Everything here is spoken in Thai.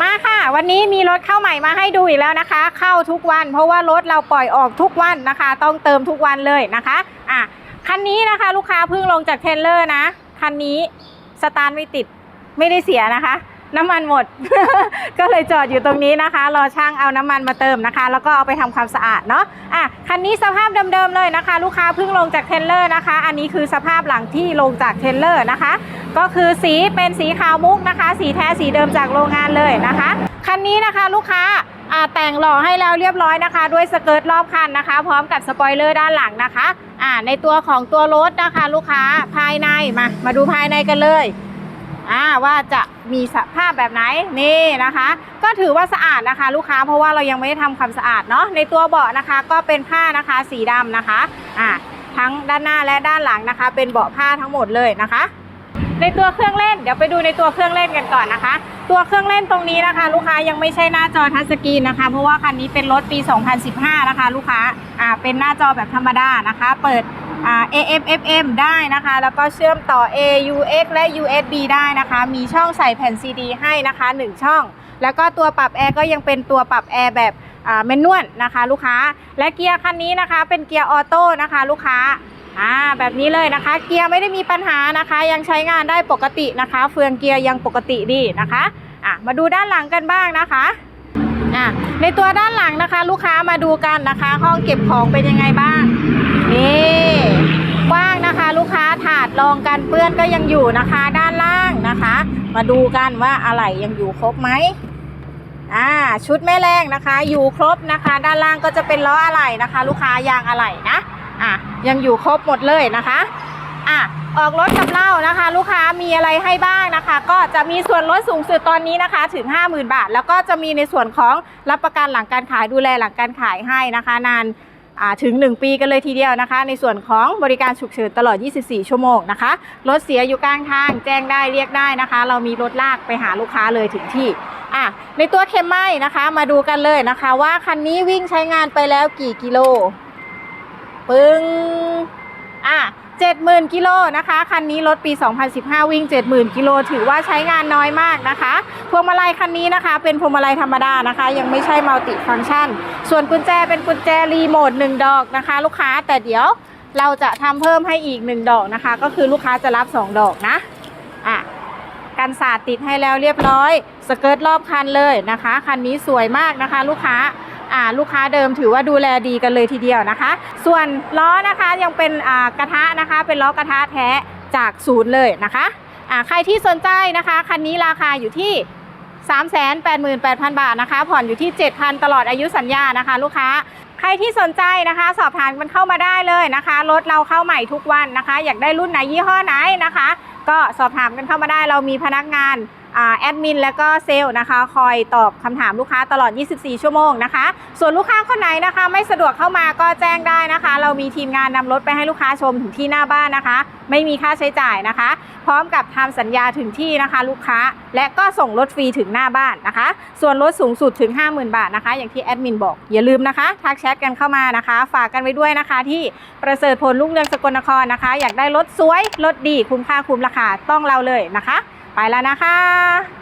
มาค่ะ วันนี้มีรถเข้าใหม่มาให้ดูอีกแล้วนะคะ เข้าทุกวัน เพราะว่ารถเราปล่อยออกทุกวันนะคะ ต้องเติมทุกวันเลยนะคะอะคันนี้นะคะลูกค้าเพิ่งลงจากเทรลเลอร์นะ คันนี้สตาร์ทไม่ติดไม่ได้เสียนะคะ น้ำมันหมด ก็เลยจอดอยู่ตรงนี้นะคะ รอช่างเอาน้ำมันมาเติมนะคะ แล้วก็เอาไปทำความสะอาดเนาะอะคันนี้สภาพเดิมๆเลยนะคะ ลูกค้าเพิ่งลงจากเทรลเลอร์นะคะ อันนี้คือสภาพหลังที่ลงจากเทรลเลอร์นะคะ ก็คือสีเป็นสีขาวมุกนะคะ สีแท้สีเดิมจากโรงงานเลยนะคะคันนี้นะคะลูกค้าอ่าแต่งหล่อให้แล้วเรียบร้อยนะคะ ด้วยสเกิร์ตรอบคันนะคะ พร้อมกับสปอยเลอร์ด้านหลังนะคะอ่าในตัวของตัวรถนะคะ ลูกค้าภายในมา มาดูภายในกันเลย อ่าว่าจะมีสภาพแบบไหนนี่นะคะ ก็ถือว่าสะอาดนะคะ ลูกค้าเพราะว่าเรายังไม่ได้ทำความสะอาดเนาะในตัวเบาะนะคะ ก็เป็นผ้านะคะสีดำนะคะอ่าทั้งด้านหน้าและด้านหลังนะคะ เป็นเบาะผ้าทั้งหมดเลยนะคะ ในตัวเครื่องเล่นเดี๋ยวไปดูในตัวเครื่องเล่นกันก่อนนะคะ ตัวเครื่องเล่นตรงนี้นะคะ ลูกค้ายังไม่ใช่หน้าจอทัชสกรีนนะคะ เพราะว่าคันนี้เป็นรถปี 2015 นะคะ ลูกค้าอ่าเป็นหน้าจอแบบธรรมดานะคะ เปิด AM FM ได้นะคะ แล้วก็เชื่อมต่อ AUX และ USB ได้นะคะ มีช่องใส่แผ่น CD ให้นะคะ 1 ช่อง แล้วก็ตัวปรับแอร์ก็ยังเป็นตัวปรับแอร์แบบเมนนวลนะคะ ลูกค้า และเกียร์คันนี้นะคะ เป็นเกียร์ออโต้นะคะ ลูกค้าอ่าแบบนี้เลยนะคะ เกียร์ไม่ได้มีปัญหานะคะ ยังใช้งานได้ปกตินะคะ เฟืองเกียร์ยังปกติดีนะคะอะมาดูด้านหลังกันบ้างนะคะอะในตัวด้านหลังนะคะ ลูกค้ามาดูกันนะคะ ห้องเก็บของเป็นยังไงบ้าง นี่กว้างนะคะ ลูกค้าถาดรองกันเปื้อนก็ยังอยู่นะคะ ด้านล่างนะคะ มาดูกันว่าอะไรยังอยู่ครบไหมอ่าชุดแม่แรงนะคะ อยู่ครบนะคะ ด้านล่างก็จะเป็นล้ออะไหล่นะคะ ลูกค้ายางอะไหล่นะอะยังอยู่ครบหมดเลยนะคะอะออกรถกับเรานะคะ ลูกค้ามีอะไรให้บ้างนะคะ ก็จะมีส่วนลดสูงสุดตอนนี้นะคะ ถึง 50,000 บาท แล้วก็จะมีในส่วนของรับประกันหลังการขายดูแลหลังการขายให้นะคะ นาน ถึง 1 ปีกันเลยทีเดียวนะคะ ในส่วนของบริการฉุกเฉินตลอด 24 ชั่วโมงนะคะ รถเสียอยู่กลางทางแจ้งได้เรียกได้นะคะ เรามีรถลากไปหาลูกค้าเลยถึงที่อะในตัวเคมไมนะคะมาดูกันเลยนะคะ ว่าคันนี้วิ่งใช้งานไปแล้วกี่กิโล ปึ้งอะ เจ็ดหมื่นกิโลนะคะ คันนี้รถปี 2015 วิ่ง 70,000กิโลถือว่าใช้งานน้อยมากนะคะพวงมาลัยคันนี้นะคะ เป็นพวงมาลัยธรรมดานะคะ ยังไม่ใช่มัลติฟังก์ชัน ส่วนกุญแจเป็นกุญแจรีโมท1ดอกนะคะ ลูกค้าแต่เดี๋ยวเราจะทำเพิ่มให้อีก 1 ดอกนะคะ ก็คือลูกค้าจะรับ 2 ดอกนะอะกันสาดติดให้แล้วเรียบร้อย สเกิร์ตรอบคันเลยนะคะ คันนี้สวยมากนะคะ ลูกค้า อ่าลูกค้าเดิมถือว่าดูแลดีกันเลยทีเดียวนะคะ ส่วนล้อนะคะยังเป็นอ่ากระทะนะคะ เป็นล้อกระทะแท้จากศูนย์เลยนะคะอ่าใครที่สนใจนะคะคันนี้ราคาอยู่ที่388,000 บาทนะคะ ผ่อนอยู่ที่ 7,000 ตลอดอายุสัญญานะคะ ลูกค้า ใครที่สนใจนะคะ สอบถามกันเข้ามาได้เลยนะคะ รถเราเข้าใหม่ทุกวันนะคะ อยากได้รุ่นไหนยี่ห้อไหนนะคะ ก็สอบถามกันเข้ามาได้เรามีพนักงาน แอดมินแล้วก็เซลล์นะคะ คอยตอบคำถามลูกค้าตลอด 24 ชั่วโมงนะคะ ส่วนลูกค้าคนไหนนะคะ ไม่สะดวกเข้ามาก็แจ้งได้นะคะ เรามีทีมงานนำรถไปให้ลูกค้าชมถึงที่หน้าบ้านนะคะ ไม่มีค่าใช้จ่ายนะคะ พร้อมกับทำสัญญาถึงที่นะคะ ลูกค้าและก็ส่งรถฟรีถึงหน้าบ้านนะคะ ส่วนลดสูงสุดถึง 50,000 บาทนะคะ อย่างที่แอดมินบอกอย่าลืมนะคะทักแชทกันเข้ามานะคะ ฝากกันไว้ด้วยนะคะที่ประเสริฐผลลุ่งเรืองสกลนครนะคะ อยากได้รถสวยรถดีคุ้มค่าคุ้มราคาต้องเราเลยนะคะ ไปแล้วนะคะ